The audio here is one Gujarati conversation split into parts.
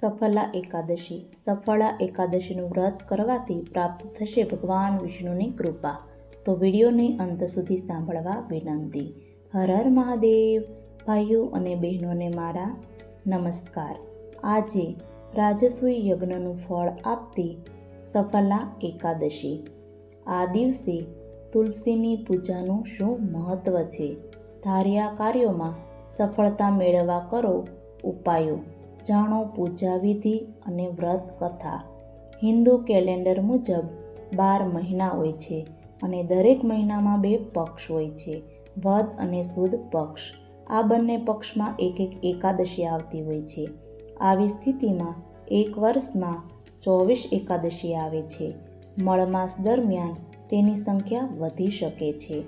સફલા એકાદશી. સફળા એકાદશીનું વ્રત કરવાથી પ્રાપ્ત થશે ભગવાન વિષ્ણુની કૃપા. તો વિડીયોને અંત સુધી સાંભળવા વિનંતી. હર હર મહાદેવ. ભાઈઓ અને બહેનોને મારા નમસ્કાર. આજે રાજસૂય યજ્ઞનું ફળ આપતી સફલા એકાદશી. આ દિવસે તુલસીની પૂજાનું શું મહત્વ છે? ધાર્યા કાર્યોમાં સફળતા મેળવવા કરો ઉપાયો. જાણો પૂજા વિધિ અને વ્રત કથા. હિન્દુ કેલેન્ડર મુજબ બાર મહિના હોય છે અને દરેક મહિનામાં બે પક્ષ હોય છે, વદ અને સુદ પક્ષ. આ બંને પક્ષમાં એક એક એકાદશી આવતી હોય છે. આવી સ્થિતિમાં એક વર્ષમાં ચોવીસ એકાદશી આવે છે. મળમાસ દરમિયાન તેની સંખ્યા વધી શકે છે.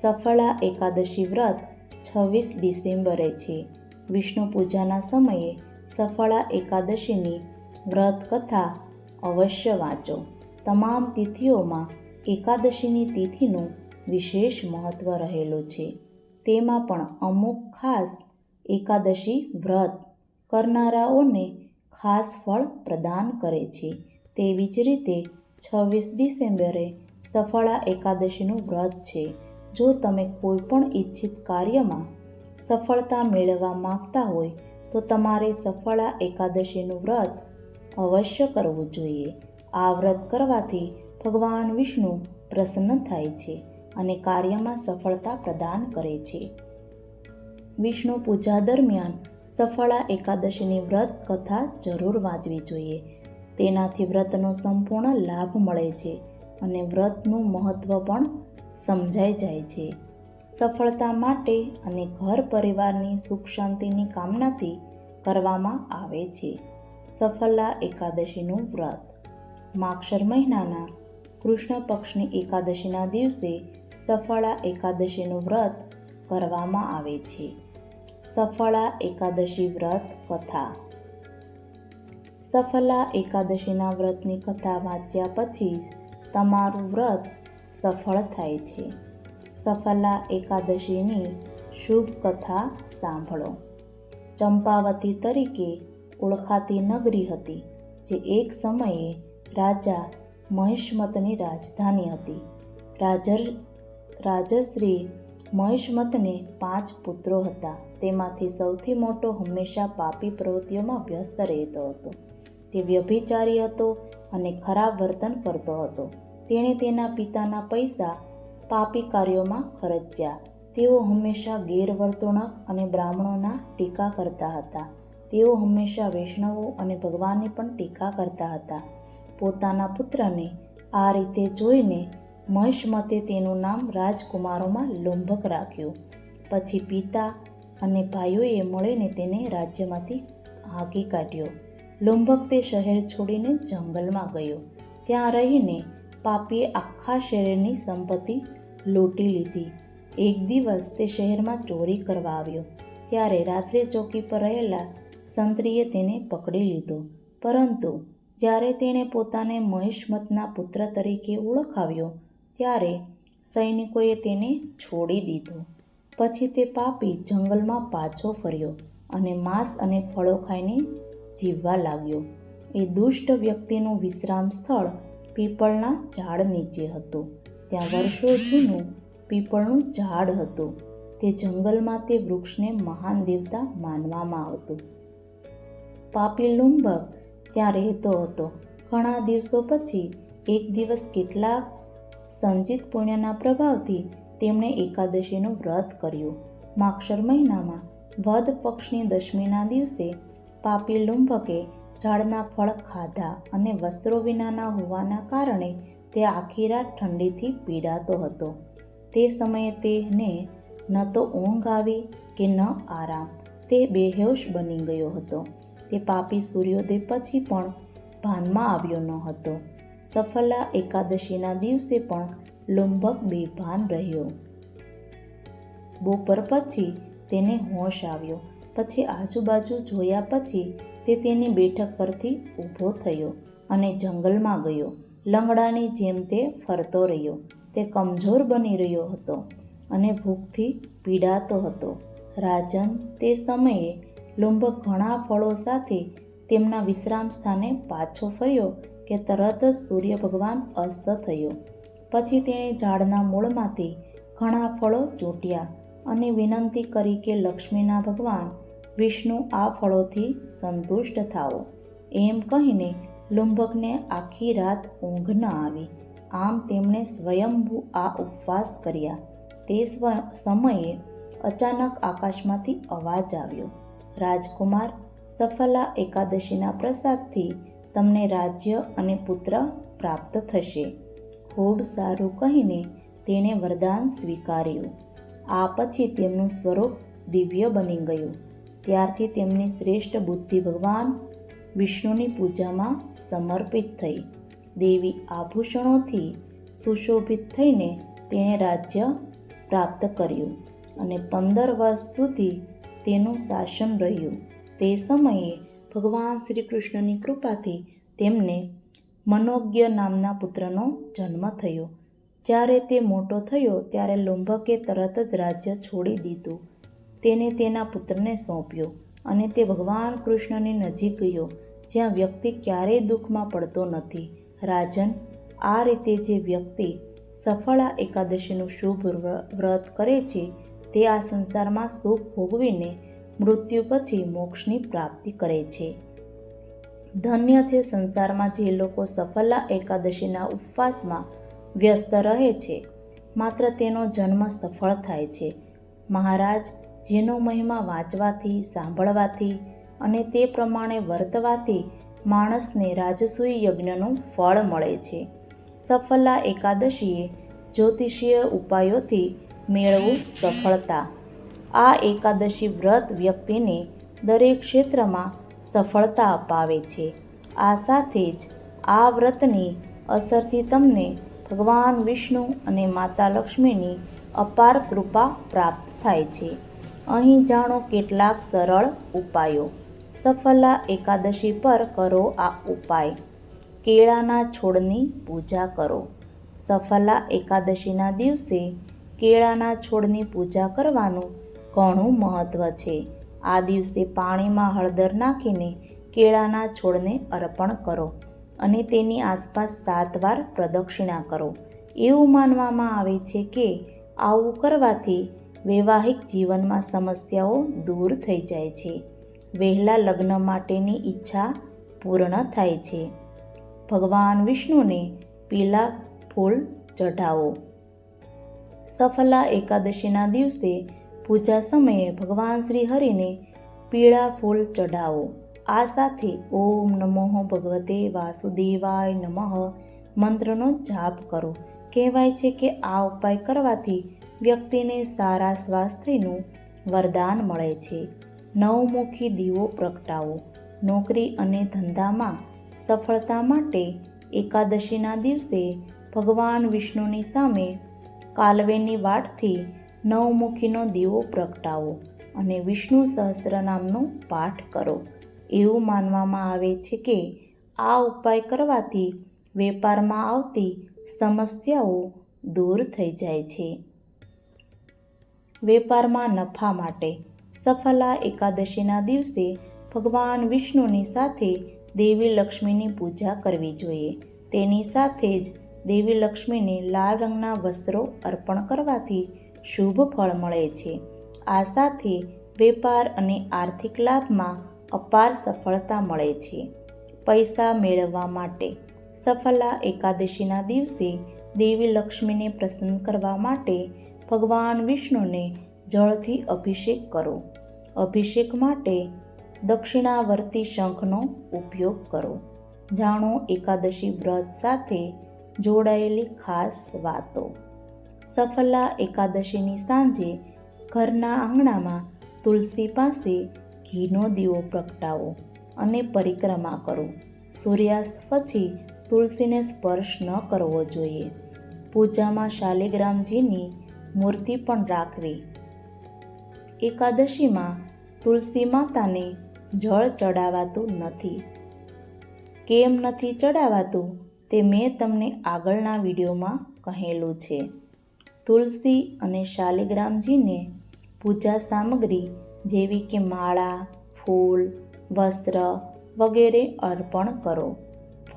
સફળા એકાદશી વ્રત છવ્વીસ ડિસેમ્બરે છે. વિષ્ણુ પૂજાના સમયે સફળા એકાદશીની વ્રત કથા અવશ્ય વાંચો. તમામ તિથિઓમાં એકાદશીની તિથિનું વિશેષ મહત્ત્વ રહેલું છે. તેમાં પણ અમુક ખાસ એકાદશી વ્રત કરનારાઓને ખાસ ફળ પ્રદાન કરે છે. તેવી જ રીતે છવ્વીસ ડિસેમ્બરે સફળા એકાદશીનું વ્રત છે. જો તમે કોઈ પણ ઈચ્છિત કાર્યમાં સફળતા મેળવવા માંગતા હોય તો તમારે સફળા એકાદશીનું વ્રત અવશ્ય કરવું જોઈએ. આ વ્રત કરવાથી ભગવાન વિષ્ણુ પ્રસન્ન થાય છે અને કાર્યમાં સફળતા પ્રદાન કરે છે. વિષ્ણુ પૂજા દરમિયાન સફળા એકાદશીની વ્રત કથા જરૂર વાંચવી જોઈએ. તેનાથી વ્રતનો સંપૂર્ણ લાભ મળે છે અને વ્રતનું મહત્ત્વ પણ સમજાઈ જાય છે. સફળતા માટે અને ઘર પરિવારની સુખ શાંતિની કામનાથી કરવામાં આવે છે. સફલા એકાદશીનું વ્રત. માક્ષર મહિનાના કૃષ્ણ પક્ષની એકાદશીના દિવસે સફળા એકાદશીનું વ્રત કરવામાં આવે છે. સફળા એકાદશી વ્રત કથા. સફલા એકાદશીના વ્રતની કથા વાંચ્યા પછી જ તમારું વ્રત સફળ થાય છે. સફલા એકાદશીની શુભ કથા સાંભળો. ચંપાવતી તરીકે ઓળખાતી નગરી હતી, જે એક સમયે રાજા મહિષ્મતની રાજધાની હતી. રાજર, રાજશ્રી મહિષ્મતને પાંચ પુત્રો હતા. તેમાંથી સૌથી મોટો હંમેશા પાપી પ્રવૃત્તિઓમાં વ્યસ્ત રહેતો હતો. તે વ્યભિચારી હતો અને ખરાબ વર્તન કરતો હતો. તેણે તેના પિતાના પૈસા પાપી કાર્યોમાં ફરજ્યા તેઓ હંમેશા ગેરવર્તણૂક અને બ્રાહ્મણોના ટીકા કરતા હતા. તેઓ હંમેશા વૈષ્ણવો અને ભગવાનની પણ ટીકા કરતા હતા. પોતાના પુત્રને આ રીતે જોઈને મહિષ્મતે તેનું નામ રાજકુમારોમાં લુંભક રાખ્યું. પછી પિતા અને ભાઈઓએ મળીને તેને રાજ્યમાંથી હાંકી કાઢ્યો. લુંભક તે શહેર છોડીને જંગલમાં ગયો. ત્યાં રહીને પાપીએ આખા શહેરની સંપત્તિ લૂંટી લીધી. એક દિવસ તે શહેરમાં ચોરી કરવા આવ્યો. ત્યારે રાત્રે ચોકી પર રહેલા સંત્રીએ તેને પકડી લીધો. પરંતુ જ્યારે તેણે પોતાને મહિષ્મતના પુત્ર તરીકે ઓળખાવ્યો, ત્યારે સૈનિકોએ તેને છોડી દીધો. પછી તે પાપી જંગલમાં પાછો ફર્યો અને માંસ અને ફળો ખાઈને જીવવા લાગ્યો. એ દુષ્ટ વ્યક્તિનું વિશ્રામ સ્થળ પીપળના ઝાડ નીચે હતું. ત્યાં વર્ષો જૂનું પીપળનું ઝાડ હતું. તે જંગલમાં તે વૃક્ષને મહાન દેવતા માનવામાં આવતું. પાપી લુંબક ત્યાં રહેતો હતો. ઘણા દિવસો પછી, એક દિવસ કેટલાક સંજીત પુણ્યના પ્રભાવથી તેમણે એકાદશીનું વ્રત કર્યું. માક્ષર મહિનામાં વદ પક્ષની દશમીના દિવસે પાપી લુંભકે ઝાડના ફળ ખાધા અને વસ્ત્રો વિનાના હોવાના કારણે તે આખી રાત ઠંડીથી પીડાતો હતો. તે સમયે તેને ન તો ઊંઘ આવી કે ન આરામ. તે બેહોશ બની ગયો હતો. તે પાપી સૂર્યોદય પછી પણ ભાનમાં આવ્યો ન હતો. સફલા એકાદશીના દિવસે પણ લુંબક બેભાન રહ્યો. બપોર પછી તેને હોશ આવ્યો. પછી આજુબાજુ જોયા પછી તે તેની બેઠક પરથી ઊભો થયો અને જંગલમાં ગયો. લંગડાની જેમ તે ફરતો રહ્યો. તે કમજોર બની રહ્યો હતો અને ભૂખથી પીડાતો હતો. રાજન તે સમયે લુંબક ઘણા ફળો સાથે તેમના વિશ્રામ સ્થાને પાછો ફર્યો કે તરત જ સૂર્ય ભગવાન અસ્ત થયો. પછી તેણે ઝાડના મૂળમાંથી ઘણા ફળો ચૂંટ્યા અને વિનંતી કરી કે લક્ષ્મીના ભગવાન, વિષ્ણુ, આ ફળોથી સંતુષ્ટ થાઓ. એમ કહીને લુંભકને આખી રાત ઊંઘ ન આવી. આમ તેમણે સ્વયંભૂ આ ઉપવાસ કર્યા. તે સમયે અચાનક આકાશમાંથી અવાજ આવ્યો. રાજકુમાર, સફલા એકાદશીના પ્રસાદથી તમને રાજ્ય અને પુત્ર પ્રાપ્ત થશે. ખૂબ સારું કહીને તેણે વરદાન સ્વીકાર્યું. આ પછી તેમનું સ્વરૂપ દિવ્ય બની ગયું. ત્યારથી તેમની શ્રેષ્ઠ બુદ્ધિ ભગવાન વિષ્ણુની પૂજામાં સમર્પિત થઈ. દેવી આભૂષણોથી સુશોભિત થઈને તેણે રાજ્ય પ્રાપ્ત કર્યું અને પંદર વર્ષ સુધી તેનું શાસન રહ્યું. તે સમયે ભગવાન શ્રી કૃષ્ણની કૃપાથી તેમને મનોજ્ઞ નામના પુત્રનો જન્મ થયો. જ્યારે તે મોટો થયો ત્યારે લુંભકે તરત જ રાજ્ય છોડી દીધું. તેને તેના પુત્રને સોંપ્યો. અને તે ભગવાન કૃષ્ણની નજીક ગયો, જ્યાં વ્યક્તિ ક્યારેય દુઃખમાં પડતો નથી. રાજન, આ રીતે જે વ્યક્તિ સફળા એકાદશીનું શુભ વ્ર- વ્રત કરે છે, તે આ સંસારમાં સુખ ભોગવીને મૃત્યુ પછી મોક્ષની પ્રાપ્તિ કરે છે. ધન્ય છે સંસારમાં જે લોકો સફલા એકાદશીના ઉપવાસમાં વ્યસ્ત રહે છે, માત્ર તેનો જન્મ સફળ થાય છે. મહારાજ જેનો મહિમા વાંચવાથી, સાંભળવાથી અને તે પ્રમાણે વર્તવાથી માણસને રાજસૂય યજ્ઞનું ફળ મળે છે. સફલા એકાદશીએ જ્યોતિષીય ઉપાયોથી મેળવું સફળતા. આ એકાદશી વ્રત વ્યક્તિને દરેક ક્ષેત્રમાં સફળતા અપાવે છે. આ સાથે જ આ વ્રતની અસરથી તમને ભગવાન વિષ્ણુ અને માતા લક્ષ્મીની અપાર કૃપા પ્રાપ્ત થાય છે. અહીં જાણો કેટલાક સરળ ઉપાયો. સફલા એકાદશી પર કરો આ ઉપાય. કેળાના છોડની પૂજા કરો. સફલા એકાદશીના દિવસે કેળાના છોડની પૂજા કરવાનું ઘણું મહત્ત્વ છે. આ દિવસે પાણીમાં હળદર નાખીને કેળાના છોડને અર્પણ કરો અને તેની આસપાસ સાત વાર પ્રદક્ષિણા કરો. એવું માનવામાં આવે છે કે આવું કરવાથી વૈવાહિક જીવનમાં સમસ્યાઓ દૂર થઈ જાય છે. વહેલા લગ્ન માટેની ઈચ્છા પૂર્ણ થાય છે. ભગવાન વિષ્ણુને પીલા ફૂલ ચઢાવો. સફલા એકાદશીના દિવસે પૂજા સમયે ભગવાન શ્રી હરિને પીળા ફૂલ ચઢાવો. આ સાથે ઓમ નમો ભગવતે વાસુદેવાય નમઃ મંત્રનો જાપ કરો. કહેવાય છે કે આ ઉપાય કરવાથી વ્યક્તિને સારા સ્વાસ્થ્યનું વરદાન મળે છે. નવમુખી દીવો પ્રગટાવો. નોકરી અને ધંધામાં સફળતા માટે એકાદશીના દિવસે ભગવાન વિષ્ણુની સામે કાલવેની વાટથી નવમુખીનો દીવો પ્રગટાવો અને વિષ્ણુ સહસ્ત્રનામનો પાઠ કરો. એવું માનવામાં આવે છે કે આ ઉપાય કરવાથી વેપારમાં આવતી સમસ્યાઓ દૂર થઈ જાય છે. વેપારમાં નફા માટે. સફલા એકાદશીના દિવસે ભગવાન વિષ્ણુની સાથે દેવી લક્ષ્મીની પૂજા કરવી જોઈએ. તેની સાથે જ દેવી લક્ષ્મીને લાલ રંગના વસ્ત્રો અર્પણ કરવાથી શુભ ફળ મળે છે. આ સાથે વેપાર અને આર્થિક લાભમાં અપાર સફળતા મળે છે. પૈસા મેળવવા માટે. સફલા એકાદશીના દિવસે દેવી લક્ષ્મીને પ્રસન્ન કરવા માટે ભગવાન વિષ્ણુને જળથી અભિષેક કરો. અભિષેક માટે દક્ષિણાવર્તી શંખનો ઉપયોગ કરો. જાણો એકાદશી વ્રત સાથે જોડાયેલી ખાસ વાતો. સફલા એકાદશીની સાંજે ઘરના આંગણામાં તુલસી પાસે ઘીનો દીવો પ્રગટાવો અને પરિક્રમા કરો. સૂર્યાસ્ત પછી તુલસીને સ્પર્શ ન કરવો જોઈએ. પૂજામાં શાલિગ્રામજીની મૂર્તિ પણ રાખવી. એકાદશીમાં તુલસી માતાને જળ ચડાવાતું નથી. કેમ નથી ચડાવાતું તે મેં તમને આગળના વિડીયોમાં કહેલું છે. તુલસી અને શાલિગ્રામજીને પૂજા સામગ્રી જેવી કે માળા, ફૂલ, વસ્ત્ર વગેરે અર્પણ કરો.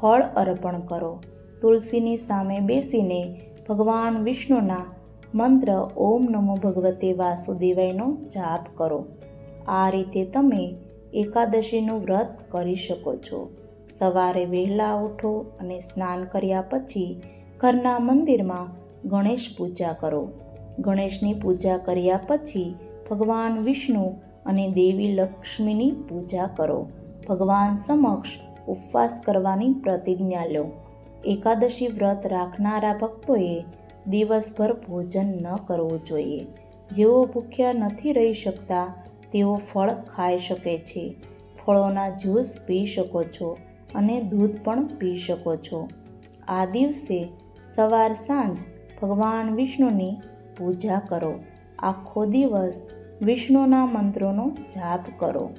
ફળ અર્પણ કરો. તુલસીની સામે બેસીને ભગવાન વિષ્ણુના મંત્ર ઓમ નમો ભગવતે વાસુદેવાયનો જાપ કરો. આ રીતે તમે એકાદશીનું વ્રત કરી શકો છો. સવારે વહેલા ઉઠો અને સ્નાન કર્યા પછી ઘરના મંદિરમાં ગણેશ પૂજા કરો. ગણેશની પૂજા કર્યા પછી ભગવાન વિષ્ણુ અને દેવી લક્ષ્મીની પૂજા કરો. ભગવાન સમક્ષ ઉપવાસ કરવાની પ્રતિજ્ઞા લો. એકાદશી વ્રત રાખનારા ભક્તોએ દિવસભર ભોજન ન કરવું જોઈએ. જેઓ ભૂખ્યા નથી રહી શકતા, તેઓ ફળ ખાઈ શકે છે. ફળોના જ્યુસ પી શકો છો અને દૂધ પણ પી શકો છો. આ દિવસે સવાર સાંજ ભગવાન વિષ્ણુની પૂજા કરો. આખો દિવસ વિષ્ણુના મંત્રોનો જાપ કરો.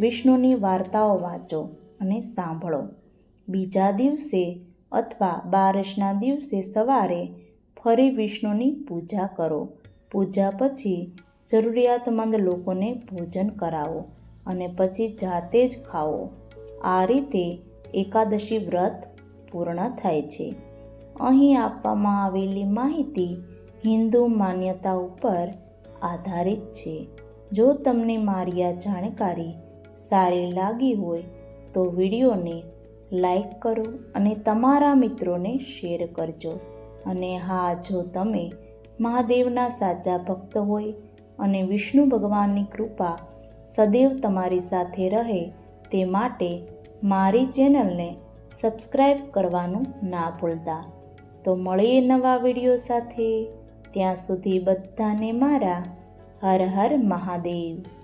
વિષ્ણુની વાર્તાઓ વાંચો અને સાંભળો. બીજા દિવસે અથવા બારસના દિવસે સવારે ફરી વિષ્ણુની પૂજા કરો. પૂજા પછી જરૂરિયાતમંદ લોકોને ભોજન કરાવો અને પછી જાતે જ ખાઓ. આ રીતે એકાદશી વ્રત પૂર્ણ થાય છે. અહીં આપવામાં આવેલી માહિતી હિન્દુ માન્યતા ઉપર આધારિત છે. જો તમને મારી આ જાણકારી સારી લાગી હોય તો વિડીયોને લાઈક કરો અને તમારા મિત્રોને શેર કરજો. અને હા, જો તમે મહાદેવના સાચા ભક્ત હોય અને વિષ્ણુ ભગવાનની કૃપા સદૈવ તમારી સાથે રહે, તે માટે મારી ચેનલને સબસ્ક્રાઈબ કરવાનું ના ભૂલતા. તો મળીએ નવા વીડિયો સાથે. ત્યાં સુધી બધાને મારા હર હર મહાદેવ.